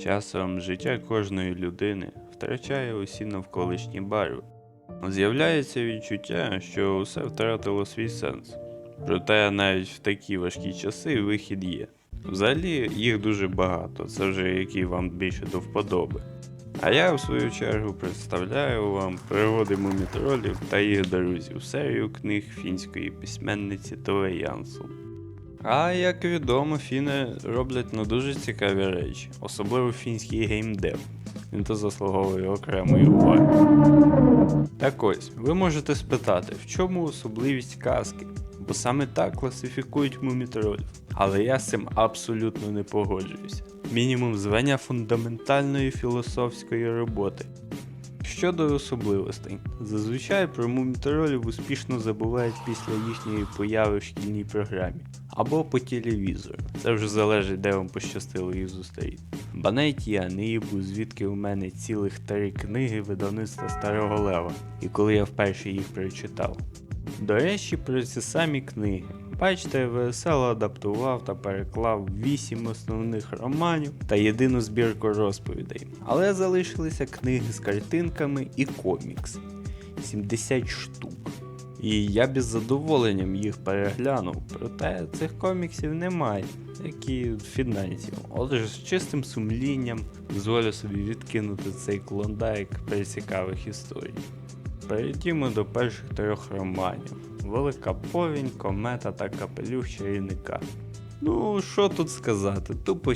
Часом життя кожної людини втрачає усі навколишні барви. З'являється відчуття, що усе втратило свій сенс. Проте навіть в такі важкі часи вихід є. Взагалі їх дуже багато, це вже який вам більше до вподоби. А я в свою чергу представляю вам пригоди мумітролів та їх друзів серію книг фінської письменниці Тове Янсон. А як відомо, фіни роблять не дуже цікаві речі, особливо фінський геймдев. Він то заслуговує окремої уваги. Так ось, ви можете спитати, в чому особливість казки? Бо саме так класифікують мумітролів. Але я з цим абсолютно не погоджуюся. Мінімум звання фундаментальної філософської роботи. Щодо особливостей, зазвичай про мумітролів успішно забувають після їхньої появи в шкільній програмі або по телевізору. Це вже залежить, де вам пощастило їх зустріти. Банеті я не їбу, звідки у мене цілих три книги видавництва Старого Лева, і коли я вперше їх прочитав. До речі, про ці самі книги. Бачите, ВСЛ адаптував та переклав 8 основних романів та єдину збірку розповідей. Але залишилися книги з картинками і комікс 70 штук. І я б із задоволенням їх переглянув, проте цих коміксів немає, як і фінансів. Отже, з чистим сумлінням дозволю собі відкинути цей клондайк при цікавих історій. Перейдімо до перших трьох романів: Велика повінь, комета та капелюх чарівника. Ну, що тут сказати, тупо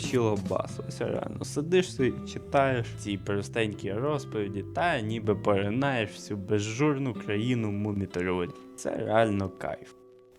бас. Ось реально сидиш собі, читаєш ці простенькі розповіді та ніби поринаєш всю безжурну країну мумітролів. Це реально кайф.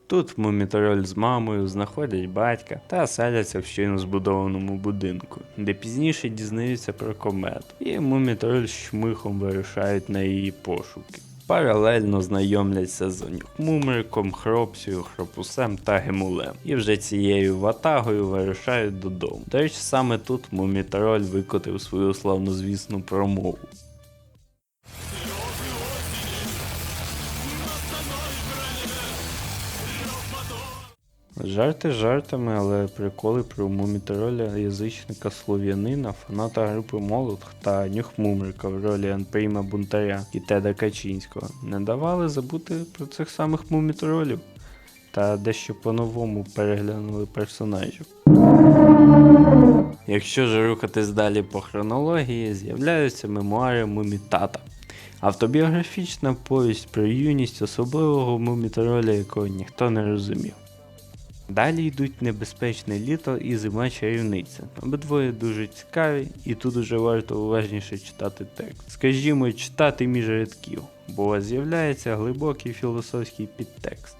Тут мумітроль з мамою знаходять батька та селяться в щойно збудованому будинку, де пізніше дізнаються про комету, і мумітроль з шмихом вирушають на її пошуки. Паралельно знайомляться з Мумриком, Хропсію, Хропусем та Гемулем. І вже цією ватагою вирушають додому. До речі, саме тут Мумітроль викотив свою славнозвісну промову. Жарти жартами, але приколи про мумітроля язичника слов'янина, фаната групи Молотх та Нюхмумрика в ролі Анпріма Бунтаря і Теда Качинського не давали забути про цих самих мумітролів та дещо по-новому переглянули персонажів. Якщо ж рухатись далі по хронології, з'являються мемуари Мумітата. Автобіографічна повість про юність особливого мумітроля, якого ніхто не розумів. Далі йдуть небезпечне літо і зима чарівниця. Обидвоє дуже цікаві, і тут уже варто уважніше читати текст. Скажімо, читати між рядків, бо у вас з'являється глибокий філософський підтекст.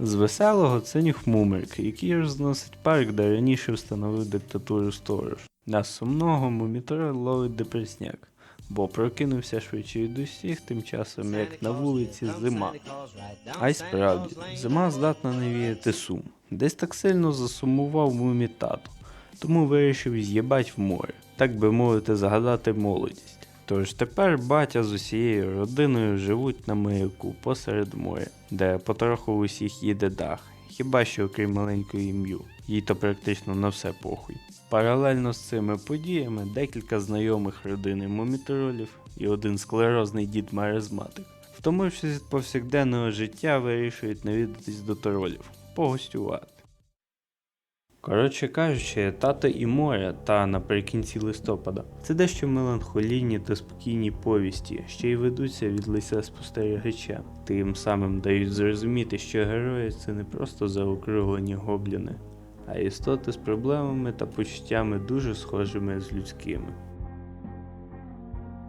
З веселого це Нюхмумрик, який розносить парк, де раніше встановив диктатуру сторож. На сумного мумітроль ловить депресняк, бо прокинувся швидше від усіх, тим часом як на вулиці зима. А й справді, зима здатна навіяти сум. Десь так сильно засумував мумі тато, тому вирішив з'їбать в море, так би мовити, згадати молодість. Тож тепер батя з усією родиною живуть на маяку посеред моря, де потроху усіх їде дах, хіба що окрім маленької ім'ю, їй то практично на все похуй. Паралельно з цими подіями декілька знайомих родини мумітролів і один склерозний дід маразматик Втомившись від повсякденного життя, вирішують навідатись до тролів, погостювати. Коротше кажучи, тато і море та наприкінці листопада це дещо меланхолійні та спокійні повісті, що й ведуться від лиця спостерігача, тим самим дають зрозуміти, що герої це не просто заокруглені гобліни, а істоти з проблемами та почуттями дуже схожими з людськими.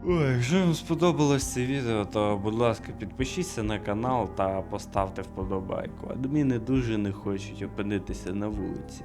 Ой, якщо вам сподобалось це відео, то будь ласка, підпишіться на канал та поставте вподобайку. Адміни дуже не хочуть опинитися на вулиці.